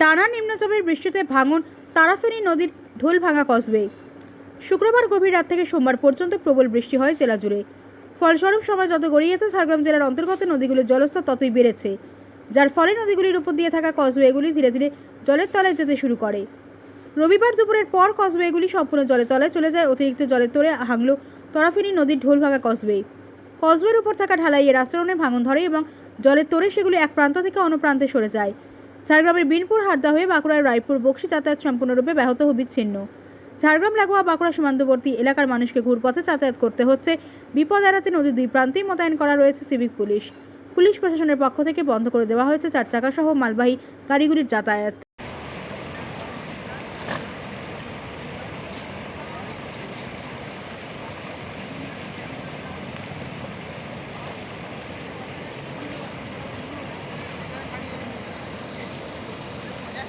টানা নিম্নচাপের বৃষ্টিতে ভাঙন তারাফেনী নদীর ঢোল ভাঙা কসবে। শুক্রবার গভীর রাত থেকে সোমবার পর্যন্ত প্রবল বৃষ্টি হয় জেলা জুড়ে। ফলস্বরূপ সময় যত গড়িয়েছে ঝাড়গ্রাম জেলার অন্তর্গত নদীগুলির জলস্তর ততই বেড়েছে। যার ফলে নদীগুলির উপর দিয়ে থাকা কসওয়েগুলি ধীরে ধীরে জলের তলায় যেতে শুরু করে। রবিবার দুপুরের পর কসওয়েগুলি সম্পূর্ণ জলের তলায় চলে যায়। অতিরিক্ত জলের তোরে হাংলো তরাফিনী নদীর ঢোল ভাঙা কসওয়ে কসওয়ের উপর থাকা ঢালাইয়ের আচরণে ভাঙন ধরে এবং জলের তোরে সেগুলি এক প্রান্ত থেকে অন্য প্রান্তে সরে যায়। ঝাড়গ্রামের বিনপুর হাদ্দা হয়ে বাঁকুড়ার রায়পুর বক্সি যাতায়াত সম্পূর্ণরূপে ব্যাহত বিচ্ছিন্ন ঝাড়গ্রাম লাগোয়া বাঁকুড়া সীমান্তবর্তী এলাকার মানুষকে ঘুরপথে যাতায়াত করতে হচ্ছে। বিপদ এড়াতে নদীর দুই প্রান্তেই মোতায়েন করা রয়েছে সিভিক পুলিশ। পুলিশ প্রশাসনের পক্ষ থেকে বন্ধ করে দেওয়া হয়েছে চার চাকা সহ মালবাহী গাড়িগুলির যাতায়াত।